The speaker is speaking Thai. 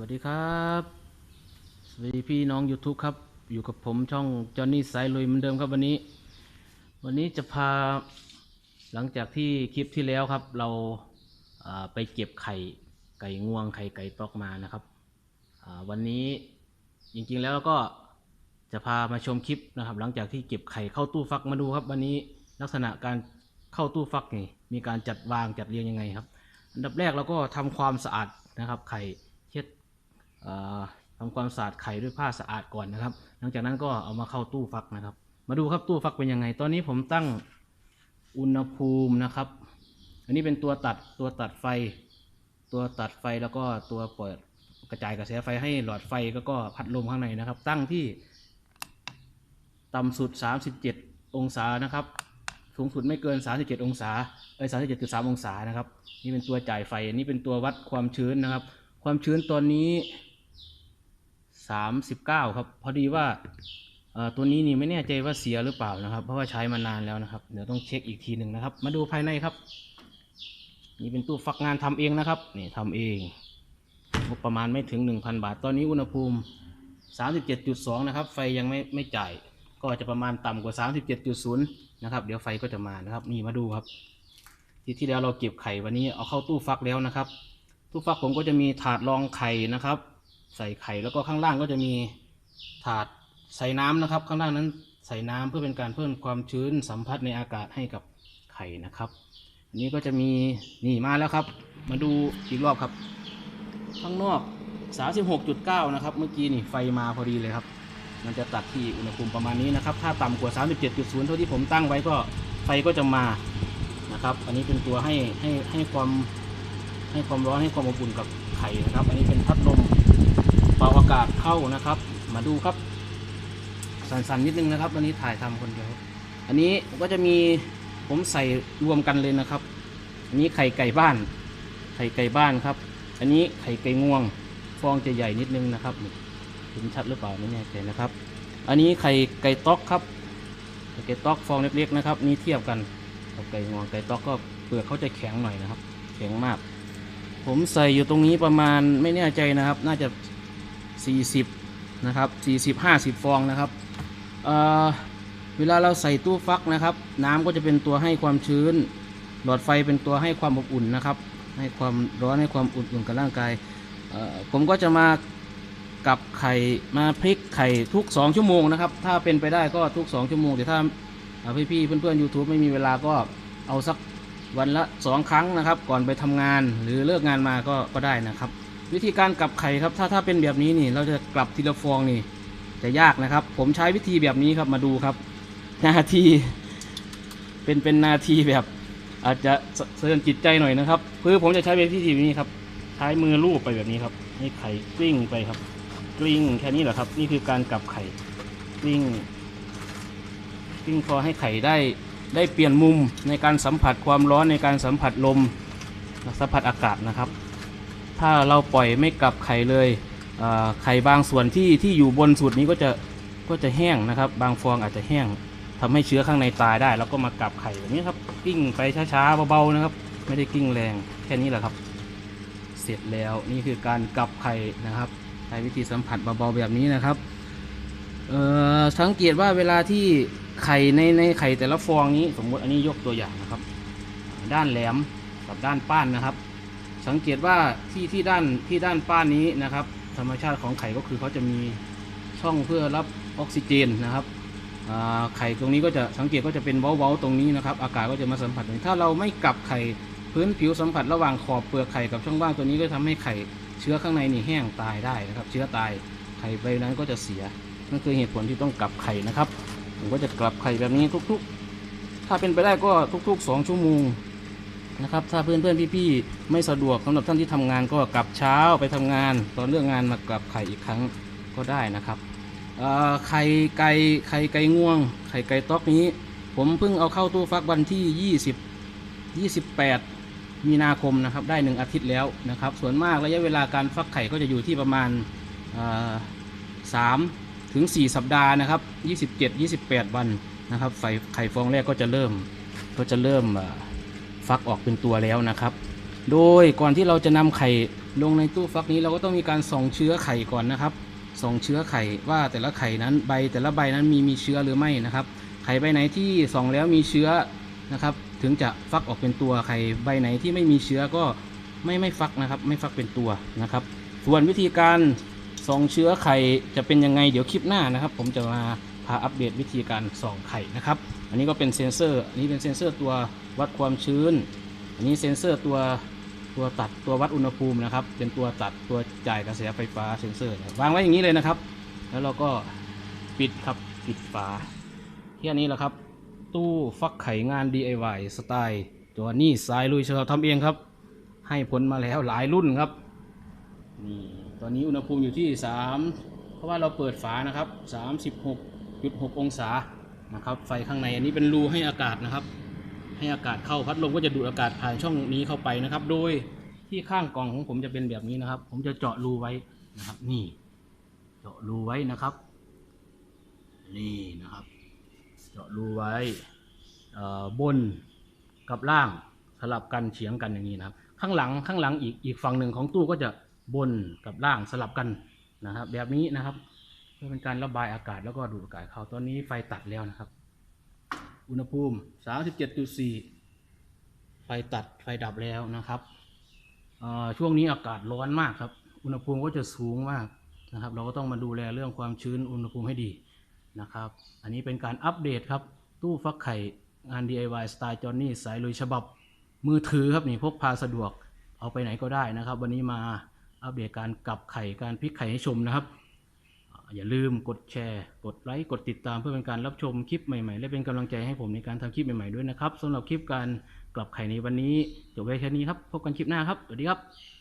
วัสดีครับ สวัสดีพี่น้อง YouTube ครับ อยู่กับผมช่องจอห์นนี่สายลุยเหมือนเดิมครับวันนี้ วันนี้จะพาหลังจากที่คลิปที่แล้วครับ เราอ่าไปเก็บไข่ไก่งวงไข่ไก่ตอกมานะครับ วันนี้จริงๆแล้วก็จะพามาชมคลิปนะครับ หลังจากที่เก็บไข่เข้าตู้ฟักมาดูครับ วันนี้ลักษณะการเข้าตู้ฟักนี่มีการจัดวางจัดเรียงยังไงครับ อันดับแรกเราก็ทำความสะอาดนะครับไข่ ทำความสะอาดไข่ด้วยผ้าสะอาดก่อนนะครับ หลังจากนั้นก็เอามาเข้าตู้ฟักนะครับ มาดูครับตู้ฟักเป็นยังไง ตอนนี้ผมตั้งอุณหภูมินะครับ อันนี้เป็นตัวตัดตัวตัดไฟ ตัวตัดไฟแล้วก็ตัวเปิดกระจายกระแสไฟให้หลอดไฟแล้วก็พัดลมข้างในนะครับ ตั้งที่ต่ำสุด 37 องศานะครับ สูงสุดไม่เกิน 37 องศาเอ้ย37.3 องศานะครับ นี่เป็นตัวจ่ายไฟ อันนี้เป็นตัววัดความชื้นนะครับ ความชื้นตอนนี้ 39ครับ พอดีว่าตัวนี้นี่ไม่แน่ใจว่าเสียหรือเปล่านะครับ เพราะว่าใช้มานานแล้วนะครับ เดี๋ยวต้องเช็คอีกทีหนึ่งนะครับ มาดูภายในครับ นี่เป็นตู้ฟักงานทำเองนะครับ นี่ทำเองงบประมาณไม่ถึง 1,000 บาท ตอนนี้อุณหภูมิ 37.2 นะครับ ไฟยังไม่ไม่จ่าย ก็จะประมาณต่ำกว่า 37.0 นะครับ เดี๋ยวไฟก็จะมานะครับ นี่มาดูครับ ที่ที่แล้วเราเก็บไข่วันนี้เอาเข้าตู้ฟักแล้วนะครับ ตู้ฟักผมก็จะมีถาดรองไข่นะครับ ใส่ไข่แล้วก็ข้างล่างก็จะมีถาดใส่น้ำนะครับ ข้างล่างนั้นใส่น้ำเพื่อเป็นการเพิ่มความชื้นสัมผัสในอากาศให้กับไข่นะครับ อันนี้ก็จะมีนี่มาแล้วครับ มาดูอีกรอบครับ ข้างนอก 36.9 นะครับ เมื่อกี้นี่ไฟมาพอดีเลยครับ มันจะตัดที่อุณหภูมิประมาณนี้นะครับ ถ้าต่ำกว่า 37.0 เท่าที่ผมตั้งไว้ก็ไฟก็จะมานะครับ อันนี้เป็นตัวให้ให้ให้ความให้ความร้อนให้ความอบอุ่นกับไข่นะครับ อันนี้เป็นพัดลม เป่าอากาศเข้านะครับ มาดูครับ สั่นๆนิดนึงนะครับ วันนี้ถ่ายทำคนเดียว อันนี้ก็จะมีผมใส่รวมกันเลยนะครับ อันนี้ไข่ไก่บ้าน ไข่ไก่บ้านครับ อันนี้ไข่ไก่งวง ฟองจะใหญ่นิดนึงนะครับเห็นชัดหรือเปล่าไม่แน่ใจนะครับ อันนี้ไข่ไก่ต๊อกครับไข่ไก่ต๊อกฟองเล็กๆนะครับนี่เทียบกันกับไก่งวง ไก่ต๊อกก็เปลือกเขาจะแข็งหน่อยนะครับ แข็งมาก ผมใส่อยู่ตรงนี้ประมาณไม่แน่ใจนะครับ น่าจะ 40นะครับ40 50 ฟองนะครับเเวลาเราใส่ตู้ฟักนะครับ น้ำก็จะเป็นตัวให้ความชื้น หลอดไฟเป็นตัวให้ความอบอุ่นนะครับ ให้ความร้อนให้ความอุ่นๆกับร่างกาย ผมก็จะมากับไข่มาพลิกไข่ทุก 2 ชั่วโมงนะครับ ถ้าเป็นไปได้ก็ทุก 2 ชั่วโมง แต่ถ้าพี่พี่ๆเพื่อนๆ YouTube ไม่มีเวลาก็เอาสักวันละ 2 ครั้งนะครับ ก่อนไปทำงานหรือเลิกงานมาก็ก็ได้นะครับ วิธีการกลับไข่ครับ ถ้าถ้าเป็นแบบนี้นี่ เราจะกลับทีละฟองนี่ จะยากนะครับ ผมใช้วิธีแบบนี้ครับมาดูครับ นาทีเป็นเป็นนาทีแบบ อาจจะเทือนจิตใจหน่อยนะครับคือผมจะใช้เป็นวิธีนี้ครับ ใช้มือลูบไปแบบนี้ครับให้ไข่กลิ้งไปครับ กลิ้งแค่นี้แหละครับ นี่คือการกลับไข่กลิ้งกลิ้งพอให้ไข่ได้ได้เปลี่ยนมุมในการสัมผัสความร้อนในการสัมผัสลมสัมผัสอากาศนะครับ ถ้าเราปล่อยไม่กลับไข่เลยไข่บางส่วนที่ที่อยู่บนสุดนี้ก็จะก็จะแห้งนะครับ บางฟองอาจจะแห้งทำให้เชื้อข้างในตายได้ แล้วก็มากลับไข่แบบนี้ครับกิ้งไปช้าๆเบาๆนะครับ ไม่ได้กิ้งแรงแค่นี้แหละครับ เสร็จแล้วนี่คือการกลับไข่นะครับใช้วิธีสัมผัสเบาๆแบบนี้นะครับเอ่อสังเกตว่าเวลาที่ไข่ในในไข่แต่ละฟองนี้ สมมติอันนี้ยกตัวอย่างนะครับ ด้านแหลมกับด้านป้านนะครับ สังเกตว่าที่ที่ด้านที่ด้านป้านนี้นะครับ ธรรมชาติของไข่ก็คือเขาจะมีช่องเพื่อรับออกซิเจนนะครับไข่ตรงนี้ก็จะสังเกตก็จะเป็นเว้าๆตรงนี้นะครับ อากาศก็จะมาสัมผัสตรงนี้ถ้าเราไม่กลับไข่พื้นผิวสัมผัสระหว่างขอบเปลือกไข่กับช่องว่างตัวนี้ก็ทำให้ไข่เชื้อข้างในนี่แห้งตายได้นะครับ เชื้อตายไข่ใบนั้นก็จะเสียนั่นคือเหตุผลที่ต้องกลับไข่นะครับ ผมก็จะกลับไข่แบบนี้ทุกๆ ถ้าเป็นไปได้ก็ทุกๆ 2 ชั่วโมง นะครับ ถ้าเพื่อนเพื่อนๆพี่ๆไม่สะดวกสำหรับท่านที่ทำงานก็กลับเช้าไปทำงาน ตอนเลิกงงานมากลับไข่อีกครั้งก็ได้นะครับไข่ไก่ไข่ไก่ง่วง ไข่ไก่ต๊อกนี้ ผมเพิ่งเอาเข้าตู้ฟักวันที่ 20 28 มีนาคมนะครับ ได้หนึ่งอาทิตย์แล้วนะครับ ส่วนมากระยะเวลาการฟักไข่ก็จะอยู่ที่ประมาณเอ่อสามถึง 4 สัปดาห์นะครับ 27 28 วันนะครับไข่ฟองแรกก็จะเริ่มก็จะเริ่มอ่อ ฟักออกเป็นตัวแล้วนะครับ โดยก่อนที่เราจะนำไข่ลงในตู้ฟักนี้เราก็ต้องมีการส่องเชื้อไข่ก่อนนะครับ ส่องเชื้อไข่ว่าแต่ละไข่นั้นใบแต่ละใบนั้นมีมีเชื้อหรือไม่นะครับ ไข่ใบไหนที่ส่องแล้วมีเชื้อนะครับ ถึงจะฟักออกเป็นตัวไข่ใบไหนที่ไม่มีเชื้อก็ไม่ไม่ฟักนะครับ ไม่ฟักเป็นตัวนะครับ ส่วนวิธีการส่องเชื้อไข่จะเป็นยังไงเดี๋ยวคลิปหน้านะครับ ผมจะมา พาอัปเดตวิธีการส่องไข่นะครับ อันนี้ก็เป็นเซ็นเซอร์อันนี้เป็นเซ็นเซอร์ตัววัดความชื้น อันนี้เซ็นเซอร์ตัวตัวตัดตัววัดอุณหภูมินะครับ เป็นตัวตัดตัวจ่ายกระแสไฟฟ้าเซ็นเซอร์วางไว้อย่างนี้เลยนะครับ แล้วเราก็ปิดครับปิดฝาแค่นี้แหละครับ ตู้ฟักไข่งาน DIY สไตล์ ตัวนี้สายลุยเราทำเองครับ ให้ผลมาแล้วหลายรุ่นครับนี่ตอนนี้อุณหภูมิอยู่ที่ 3 เพราะว่าเราเปิดฝานะครับ 36 36.6องศานะครับไฟข้างในอันนี้เป็นรูให้อากาศนะครับ ให้อากาศเข้าพัดลมก็จะดูดอากาศผ่านช่องนี้เข้าไปนะครับ โดยที่ข้างกล่องของผมจะเป็นแบบนี้นะครับ ผมจะเจาะรูไว้นะครับ นี่ เจาะรูไว้นะครับ นี่นะครับ เจาะรูไว้เอ่อบนกับล่างสลับกันเฉียงกันอย่างนี้นะครับ ข้างหลังข้างหลังอีกอีกฝั่งหนึ่งของตู้ก็จะบนกับล่างสลับกันนะครับ แบบนี้นะครับ เพื่อเป็นการระบายอากาศแล้วก็ดูดอากาศเข้าตอนนี้ไฟตัดแล้วนะครับ อุณหภูมิ 37.4 ไฟตัดไฟดับแล้วนะครับ ช่วงนี้อากาศร้อนมากครับ อุณหภูมิก็จะสูงมากนะครับ เราก็ต้องมาดูแลเรื่องความชื้นอุณหภูมิให้ดีนะครับ อันนี้เป็นการอัปเดตครับ ตู้ฟักไข่งาน DIY สไตล์จอนนี่สายลุยฉบับมือถือครับนี่พกพาสะดวกเอาไปไหนก็ได้นะครับ วันนี้มาอัปเดตการกลับไข่การพลิกไข่ให้ชมนะครับ อย่าลืมกดแชร์ กดไลค์ กดติดตามเพื่อเป็นการรับชมคลิปใหม่ๆ และเป็นกำลังใจให้ผมในการทำคลิปใหม่ๆด้วยนะครับสำหรับคลิปการกลับไข่ในวันนี้จบไว้แค่นี้ครับ พบกันคลิปหน้าครับ สวัสดีครับ